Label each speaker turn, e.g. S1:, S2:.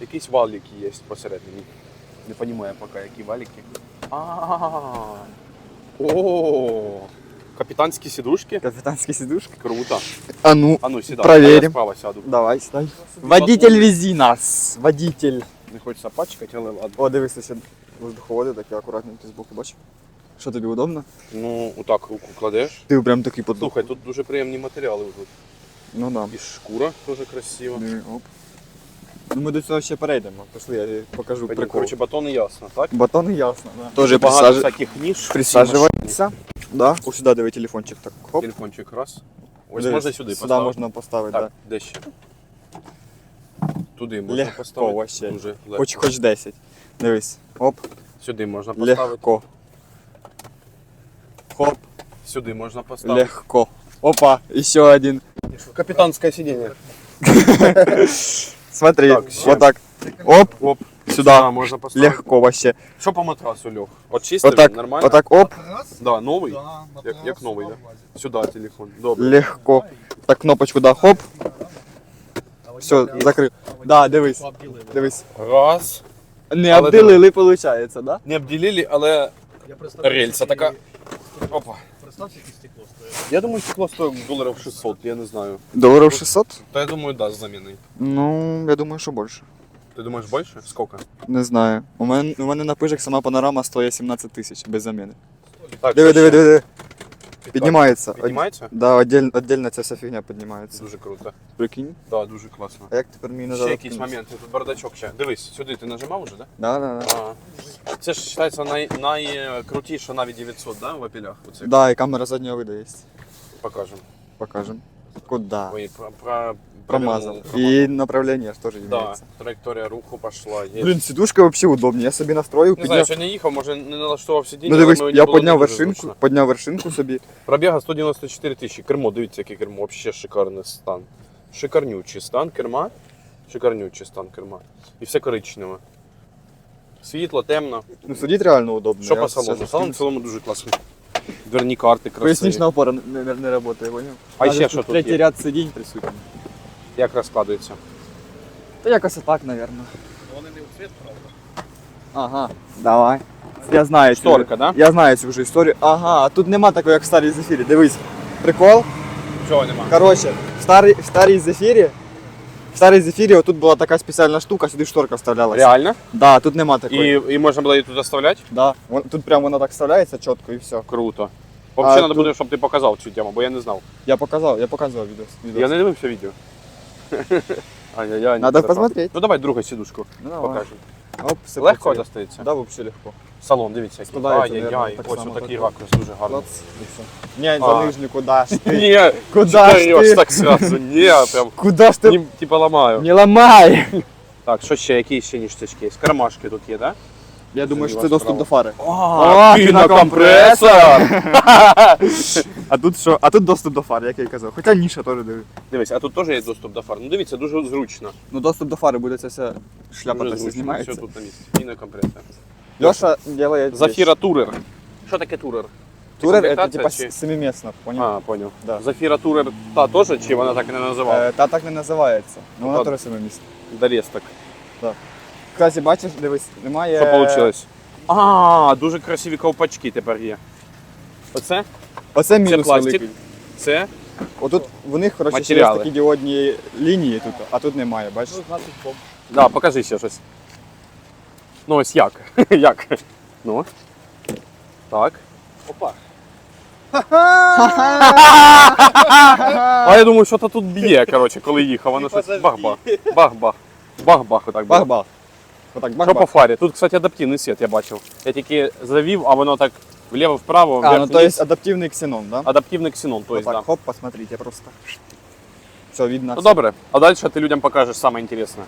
S1: Якісь валіки є посередині. Не розумію поки, які валіки. А. О, капітанські сідушки.
S2: Капитанские сидушки.
S1: Круто.
S2: А ну,
S1: А ну сідай.
S2: Проверим.
S1: Я справа сяду.
S2: давай, стай. Водитель вези нас. Водитель.
S1: Не хочеться пачкати, але ладно.
S2: О, дивись, ще воздуховоди такі акуратненькі збоку, бачиш? Що тобі удобно?
S1: Ну, отак руку кладеш.
S2: Ти прям такий подух.
S1: Слухай, тут дуже приємні матеріали тут.
S2: Ну да.
S1: І шкура теж красива.
S2: Диви, оп. Ну ми до цього ще перейдемо. Пішли, я тобі покажу
S1: Пойдем,
S2: прикол.
S1: коротше, батони ясно, так?
S2: Батони ясно, да.
S1: Дуже
S2: Тоже
S1: багато
S2: присаж...
S1: всяких ніж. всі
S2: присаджуватися. Да. Ось сюди диви телефончик так.
S1: машини.
S2: Хоп.
S1: Телефончик раз. Ось
S2: Дивись,
S1: можна сюди
S2: Сюди
S1: поставити.
S2: можна поставити,
S1: Так,
S2: так.
S1: де ще? Туди можна
S2: Легко
S1: поставити.
S2: вообще.
S1: Дуже
S2: Да.
S1: легко.
S2: Хоч хоч 10. Дивись. Оп.
S1: Сюди можна поставити.
S2: Легко. Хоп.
S1: Сюди можна поставити.
S2: Легко. Опа, еще один.
S1: Капітанське сидіння.
S2: Смотри,
S1: Так,
S2: вот так. Оп,
S1: Оп.
S2: сюда.
S1: можна поставити.
S2: Легко вообще.
S1: Що по матрасу, Льох? От чистий
S2: Вот так,
S1: він, нормально?
S2: вот так, оп,
S1: Да, новий?
S3: Да,
S1: Як,
S3: матрас
S1: як новий, да? Сюди телефон. Добре.
S2: легко. Так, кнопочку, да, хоп. Все, закрив. Да, дивись, дивись.
S1: Раз.
S2: Не
S1: Але
S2: обділили, получается, да?
S1: Не обділили, але
S3: Я представляю,
S1: рельса така. Опа.
S3: Представ, скільки стекло стоїть.
S1: Я думаю, стекло стоїть доларів 600, я не знаю.
S2: Долларов 600?
S1: Та я думаю, да, з заміною.
S2: Ну, я думаю, що більше.
S1: Ти думаєш більше? Скільки?
S2: Не знаю. У мене, у мене на пижик сама панорама стоїть 17 тисяч без заміни.
S1: Так,
S2: Диви, диви, диви, диви. Піднімається.
S1: Піднімається?
S2: Да, отдельно, отдельно ця вся фігня піднімається.
S1: Дуже круто.
S2: Прикинь.
S1: Да, дуже класно.
S2: А як тепер
S1: Ще
S2: назад?
S1: якісь
S2: відкинути?
S1: моменти, тут бардачок ще. Дивись, сюди ти нажимав уже, да?
S2: Да, да, да.
S1: Ага. Це ж вважається най, найкрутіша навіть 900, да, в апелях? Оце
S2: Да, і камера заднього виду є.
S1: Покажемо.
S2: Покажем. Куда?
S1: Ой, про, про,
S2: Промазал. И направление ж тоже
S1: Да,
S2: имеется.
S1: траєкторія руху пішла. Є.
S2: Блин, сидушка вообще удобнее. Я собі настроїв,
S1: Не знаю,
S2: підняв.
S1: сьогодні їхав, може не налаштував сидіння,
S2: Ну
S1: але
S2: дивись,
S1: мені
S2: я
S1: було
S2: підняв
S1: дуже
S2: вершинку,
S1: зручно.
S2: підняв вершинку собі.
S1: Пробіга 194 тисячі. Кермо, дивіться, який кермо. Вообще шикарний стан. Шикарнючий стан керма. Шикарнючий стан керма. І все коричневе. Світло, темно.
S2: Ну сидіть реально удобно.
S1: Що
S2: Я
S1: по салону? Салон в цілому дуже класний. Дверні карти красиві.
S2: Пояснична опора не, не, не работає, поняв?
S1: А ще що тут
S2: Третій
S1: є?
S2: ряд сидінь присутній.
S1: Як розкладується?
S2: Та якось так, наверное.
S3: Вони не у цвіт, правда.
S2: Ага, давай. Я знаю. цю-
S1: Шторка, да?
S2: Я знаю цю вже історію. Ага, а тут нема такого, як в старій зефірі. Дивись. Прикол.
S1: Чого нема?
S2: Коротше, в старій, в старій зефірі. В старій зефірі отут була така спеціальна штука, сюди шторка вставлялася.
S1: Реально?
S2: Да, тут нема такої.
S1: І, і можна було її тут оставляти?
S2: Да. Вон, тут прямо вона так вставляється чітко і все.
S1: Круто. Взагалі, треба
S2: тут-
S1: буде, щоб ти показав цю тему, бо я не знав.
S2: Я показав, я показував відео. відео.
S1: Я не дивився відео. Ай-яй-яй.
S2: Надо посмотреть.
S1: Ну давай другу сідушку
S2: Ну, давай.
S1: покажемо.
S2: Оп, все
S1: Легко
S2: працює.
S1: достається?
S2: Да, взагалі легко.
S1: Салон, дивіться, який.
S2: Складається,
S1: Ай-яй-яй,
S2: так
S1: ось
S2: само,
S1: такий
S2: так.
S1: ракурс дуже гарний.
S2: Клац, і все. Ні, за
S1: А.
S2: нижню, куди ж ти?
S1: Ні,
S2: Куда ж ти?
S1: так сразу. Ні, прям
S2: Куди ж ти?
S1: типа ламаю.
S2: Не ламай!
S1: Так, що ще, які ще ніштячки є? Кармашки тут є, да?
S2: Я думаю, що це доступ до фари.
S1: А,
S2: пінокомпресор! А тут що? А тут доступ до фари, як я й казав. Хоча ніша теж диви.
S1: Дивись, а тут теж є доступ до фар. Ну дивіться, дуже зручно.
S2: Ну доступ до фари буде ця вся шляпа
S1: Дуже
S2: так
S1: зручно.
S2: знімається.
S1: Все тут на місці. Пінокомпресор.
S2: Льоша делает
S1: Зафіра Турер. Що таке Турер?
S2: Турер это типа
S1: чи-
S2: семиместно, понял?
S1: А, понял.
S2: Да.
S1: Зафіра Турер та теж, чи вона так і не називала?
S2: Е, Та так не називається. Ну вона теж семимісна.
S1: Доресток.
S2: Кстати, бачиш, дивись, немає.
S1: Що вийшло? А, дуже красиві ковпачки тепер є. Оце?
S2: Оце
S1: Це
S2: мінус
S1: пластик.
S2: великий.
S1: Це?
S2: Отут в них коротше ще є
S1: Матеріали.
S2: такі діодні лінії тут, а тут немає, бачиш?
S3: Ну.
S1: Да, покажи ще щось. Ну ось як. як? Ну. Так.
S3: Опа.
S1: А я думаю, що то тут б'є, коротше, коли їхав, воно щось бах-бах. Бах-бах. Бах-бах, отак було.
S2: Бах-бах. Отак,
S1: Що по фарі? Тут, кстати, адаптивний світ я бачив. Я тільки завів, а воно так вліво-вправо,
S2: А, ну то есть адаптивний ксенон, да?
S1: Адаптивний ксенон, то есть,
S2: Вот
S1: да.
S2: хоп, посмотрите просто. Все видно.
S1: Ну добре, а далі ти людям покажеш саме інтересне.